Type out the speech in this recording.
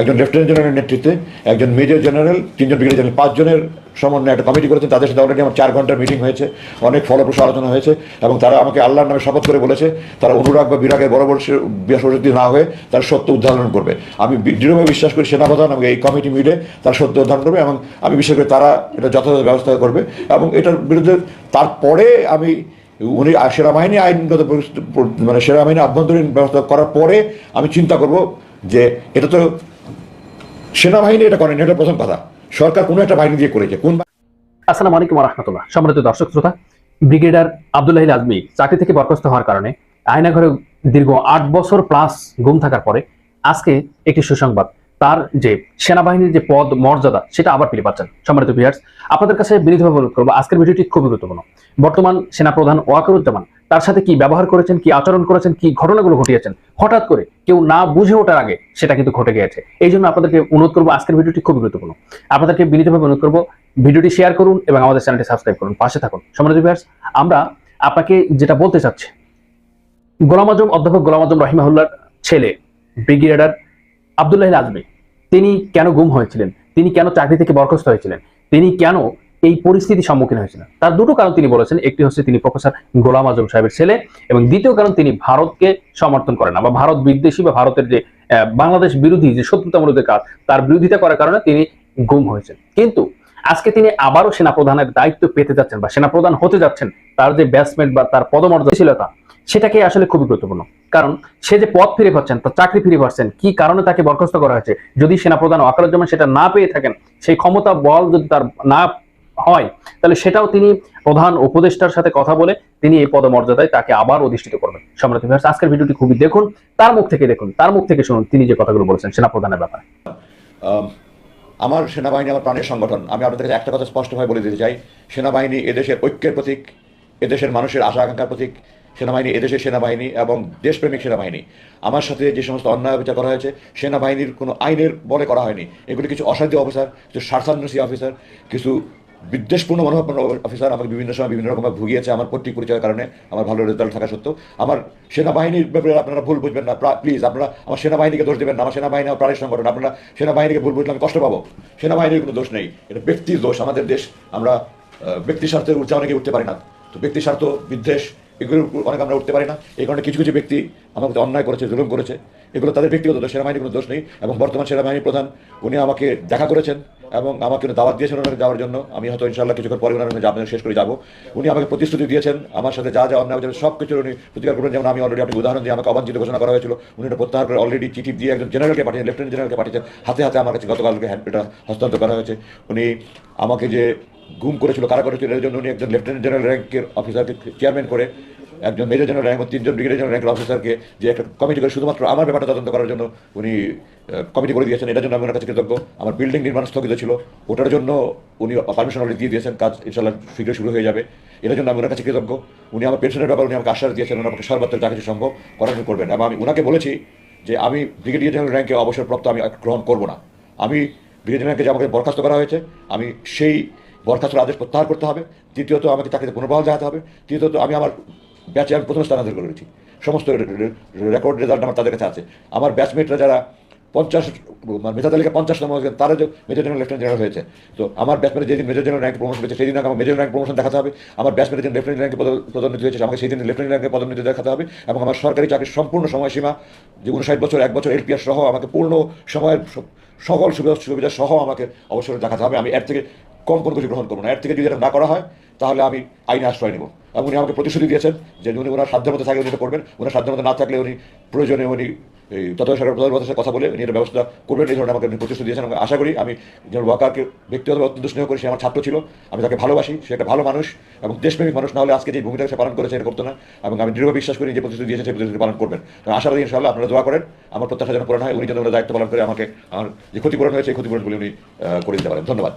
একজন লেফটেন্যান্ট জেনারেলের নেতৃত্বে, একজন মেজর জেনারেল, তিনজন ব্রিগেডিয়ার জেনারেল, পাঁচজনের সমন্বয়ে একটা কমিটি করেছেন, তাদের সাথে অলরেডি আমার চার ঘণ্টার মিটিং হয়েছে, অনেক ফলপ্রসূ আলোচনা হয়েছে এবং তারা আমাকে আল্লাহর নামে শপথ করে বলেছে, তারা অনুরাগ বা বিরাগের বড় বড় বসতি না হয়ে তার সত্য উদ্ধারণ করবে। আমি দৃঢ়ভাবে বিশ্বাস করি সেনাপ্রধান এবং এই কমিটি মিলে তার সত্য উদ্ধারণ করবে এবং আমি বিশ্বাস করি তারা এটা যথাযথ ব্যবস্থা করবে এবং এটার বিরুদ্ধে তারপরে আমি উনি সেনাবাহিনী আইনগত মানে সেনাবাহিনী আভ্যন্তরীণ ব্যবস্থা করার পরে আমি চিন্তা করব যে এটা তো সেনাবাহিনী এটা করেনি, এটা প্রথম কথা। সরকার কোনো একটা বাহিনী দিয়ে করেছে। কোন আসসালামু আলাইকুম রহমতুল্লাহ সম্মানিত দর্শক, শ্রোতা ব্রিগেডার আব্দুল্লাহিল আজমি চাকরি থেকে বরখাস্ত হওয়ার কারণে আয়নাঘরে দীর্ঘ আট বছর প্লাস গুম থাকার পরে আজকে একটি সুসংবাদ। তার যে সেনাবাহিনীর যে পদ, মর্যাদা, সেটা আবার ফিরে পাচ্ছেন। সম্মানিত ভিউয়ার্স আপনাদের কাছে বিনীতভাবে অনুরোধ করব, আজকের ভিডিওটি খুবই গুরুত্বপূর্ণ। বর্তমান সেনাপ্রধান ওয়াকারুজ্জামান তার সাথে কি ব্যবহার করেছেন, কি আচরণ করেছেন, কি ঘটনাগুলো ঘটিয়েছেন, হঠাৎ করে কেউ না বুঝে ওঠার আগে সেটা কিন্তু ঘটে গিয়েছে। এই জন্য আপনাদেরকে অনুরোধ করব, আজকের ভিডিওটি খুবই গুরুত্বপূর্ণ। আপনাদেরকে বিনীতভাবে অনুরোধ করব, ভিডিওটি শেয়ার করুন এবং আমাদের চ্যানেলটি সাবস্ক্রাইব করুন। পাশে থাকুন। সম্মানিত ভিউয়ার্স, আমরা আপনাকে যেটা বলতে চাচ্ছি, গোলাম আজম অধ্যাপক গোলাম আজম রহিমাহুল্লার ছেলে, ব্রিগেডিয়ার আবদুল্লাহ আজমি, তিনি কেন গুম হয়েছিলেন? তিনি কেন চাকরি থেকে বরখাস্ত হয়েছিলেন? তিনি কেন এই পরিস্থিতির সম্মুখীন হয়েছিলেন। তার দুটো কারণ তিনি বলেছেন। একটি হচ্ছে তিনি প্রফেসর গোলাম আজম সাহেবের ছেলে এবং দ্বিতীয় কারণ তিনি ভারতকে সমর্থন করেন না বা ভারত বিদ্বেষী বা ভারতের যে বাংলাদেশ বিরোধী যে শত্রুতামূলক কাজ, তার বিরোধিতা করার কারণে তিনি গুম হয়েছেন। কিন্তু আজকে তিনি আবারও সেনাপ্রধানের দায়িত্ব পেতে যাচ্ছেন বা সেনাপ্রধান হতে যাচ্ছেন, তার যে ব্যাটসম্যান বা তার পদমর্যাদাশীলতা সেটাকে আসলে খুবই গুরুত্বপূর্ণ। কারণ সে যে পদ ফিরে পাচ্ছেন তার চাকরি ফিরে পাচ্ছেন, কি কারণে তাকে বরখাস্ত করা হয়েছে, যদি সেনাপ্রধান ওয়াকারুজ্জামান সেটা না পেয়ে থাকেন, সেই ক্ষমতা বল যদি তার না হয়। তাহলে সেটাও তিনি প্রধান উপদেষ্টার সাথে কথা বলে তিনি এই পদমর্যাদায় তাকে আবার অধিষ্ঠিত করবেন। সম্রাট ভিউয়ার্স, আজকের ভিডিওটি খুবই দেখুন তার মুখ থেকে দেখুন তার মুখ থেকে শুনুন তিনি যে কথাগুলো বলেছেন সেনাপ্রধানের ব্যাপারে। আম, আমার সেনাবাহিনী আমার প্রাণের সংগঠন। আমি আপনাদের কাছে একটা কথা স্পষ্টভাবে বলে দিতে চাই। সেনাবাহিনী এদেশের ঐক্যের প্রতীক এদেশের মানুষের আশা আকাঙ্ক্ষার প্রতীক সেনাবাহিনী এদেশের সেনাবাহিনী এবং দেশপ্রেমিক সেনাবাহিনী। আমার সাথে যে সমস্ত অন্যায় বিচার করা হয়েছে সেনাবাহিনীর কোনো আইনের বলে করা হয়নি। এগুলি কিছু অসাধ্য অফিসার কিছু স্বার্থান্বেষী অফিসার কিছু বিদ্বেষপূর্ণ মনোভাবপূর্ণ অফিসার আমাকে বিভিন্ন সময় বিভিন্ন রকমভাবে ভুগিয়েছে, আমার পৈতৃক পরিচয়ের কারণে, আমার ভালো রেজাল্ট থাকা সত্ত্বেও। আমার সেনাবাহিনীর ব্যাপারে আপনারা ভুল বুঝবেন না প্লিজ আপনারা আমার সেনাবাহিনীকে দোষ দেবেন না, আমার সেনাবাহিনী আমার প্রাণের সংগঠন, আপনারা সেনাবাহিনীকে ভুল বুঝলে আমি কষ্ট পাবো। সেনাবাহিনীর কোনো দোষ নেই, এটা ব্যক্তির দোষ, আমাদের দেশ, আমরা ব্যক্তি স্বার্থের উচ্চা অনেকে উঠতে পারি না। তো ব্যক্তি স্বার্থ, বিদ্বেষ, এগুলোর অনেক আমরা উঠতে পারি না। এই কারণে কিছু কিছু ব্যক্তি প্রতি অন্যায় করেছে, জুলুম করেছে। এগুলো তাদের ব্যক্তিগত দোষ, সেনাবাহিনীর কোনো দোষ নেই এবং বর্তমান সেনাবাহিনীর প্রধান, উনি আমাকে দেখা করেছেন। এবং আমাকে দাওয়াত দিয়েছেন ওনাকে যাওয়ার জন্য। আমি হয়তো ইনশাল্লাহ কিছুক্ষণ পরে ওনার আপনাদের শেষ করে যাব। উনি আমাকে প্রতিশ্রুতি দিয়েছেন, আমার সাথে যা যা অন্যায় হয়েছে সব কিছুর উনি প্রতিকার করবেন যেমন আমি অলরেডি আপনি উদাহরণ দিয়ে আমাকে অবাঞ্ছিত ঘোষণা করা হয়েছিল। উনি এটা প্রত্যাহার করে অলরেডি চিঠি দিয়ে একজন জেনারেলকে পাঠিয়েছেন লেফটেন্যান্ট জেনারেলকে পাঠিয়েছেন। হাতে হাতে আমার কাছে গতকালকে এটা হস্তান্তর করা হয়েছে। উনি আমাকে যে গুম করেছিল কারা করেছিল এর জন্য উনি একজন লেফটেন্যান্ট জেনারেল র্যাঙ্কের অফিসারকে চেয়ারম্যান করে একজন মেজর জেনারেল র্যাঙ্ক তিনজন ব্রিগেডিয়ার জেনারেল র্যাঙ্কের অফিসারকে যে একটা কমিটি করে শুধুমাত্র আমার ব্যাপারটা তদন্ত করার জন্য উনি কমিটি করে দিয়েছেন, এটার জন্য আমি ওনার কাছে কৃতজ্ঞ। আমার বিল্ডিং নির্মাণ স্থগিত ছিল, ওটার জন্য উনি পারমিশন অলরেডি দিয়ে দিয়েছেন, কাজ ইনশাল্লাহ শীঘ্র শুরু হয়ে যাবে। এটার জন্য আমি ওনার কাছে কৃতজ্ঞ। উনি আমার পেনশনের ব্যাপারে উনি আমাকে আশ্বাস দিয়েছেন, ওনার আমাকে সর্বাত্মক যা কিছু সম্ভব করার করবেন। এবং আমি ওনাকে বলেছি যে আমি ব্রিগেডিয়ার জেনারেল র্যাঙ্কে অবসরপ্রাপ্ত আমি গ্রহণ করব না। আমি ব্রিগেডিয়ার র্যাঙ্কে যে আমাকে বরখাস্ত করা হয়েছে, আমি সেই বরখাস্তের আদেশ প্রত্যাহার করতে হবে। দ্বিতীয়ত, আমাকে চাকরিতে পুনর্বহাল দেখাতে হবে। তৃতীয়ত, আমি আমার ব্যাচে আমি প্রথম স্থান অধিকার করেছি সমস্ত রেকর্ড রেজাল্ট আমার তাদের কাছে আছে। আমার ব্যাচমেটরা যারা পঞ্চাশ মানে মেধা তালিকা পঞ্চাশতম হয়েছে, তারা যে মেজর জেনারেল লেফটেন্যান্ট জেনারেল হয়েছে। তো আমার ব্যাচমেটে যেদিন মেজর জেনারেল র্যাঙ্ক প্রমোশন হয়েছে সেদিন আমার মেজর র্যাঙ্ক প্রমোশন দেখাতে হবে। আমার ব্যাচমেটে যেদিন লেফটেন্যান্ট র্যাঙ্কে পদোন্নতি হয়েছে আমাকে সেই দিন লেফটেন্যান্ট র্যাঙ্কে পদোন্নতি দেখাতে হবে এবং আমার সরকারি চাকরির সম্পূর্ণ সময়সীমা, যে উনষাট বছর, এক বছর এলপিআর সহ আমাকে পূর্ণ সময়ের সকল সুবিধা সুবিধা সহ আমাকে অবসর দেখাতে হবে। আমি এর থেকে কম কোনো কিছু গ্রহণ করব না। এর থেকে যদি এটা না করা হয়, তাহলে আমি আইনে আশ্রয় নেব। এবং উনি আমাকে প্রতিশ্রুতি দিয়েছেন যে উনি ওনার সাধ্যের মধ্যে থাকলে উনি এটা করবেন ওনার সাধ্যের মধ্যে না থাকলে উনি প্রয়োজনে উনি এই তত্ত্বাবধায়ক সরকার সাথে কথা বলে উনি এটা ব্যবস্থা করবেন। এই ধরনের আমাকে উনি প্রতিশ্রুতি দিয়েছেন এবং আশা করি আমি যেমন ওয়াকারকে ব্যক্তিগতভাবে অত্যন্ত স্নেহ করি, সে আমার ছাত্র ছিল, আমি তাকে ভালোবাসি, সে একটা ভালো মানুষ এবং দেশপ্রেমিক মানুষ না হলে আজকে যে ভূমিকা সে পালন করেছে এটা করতো না এবং আমি দৃঢ় বিশ্বাস করি যে প্রতিশ্রুতি দিয়েছে সেই প্রতিশ্রুতি পালন করবেন। তো আশাবাদী ইনশাআল্লাহ আপনারা দোয়া করেন, আমার প্রত্যাশা যেন পূরণ হয়, উনি যেন দায়িত্ব পালন করে আমাকে আমার যে ক্ষতিপূরণ হয়েছে এই ক্ষতিপূরণগুলি উনি করে দিতে পারেন। ধন্যবাদ।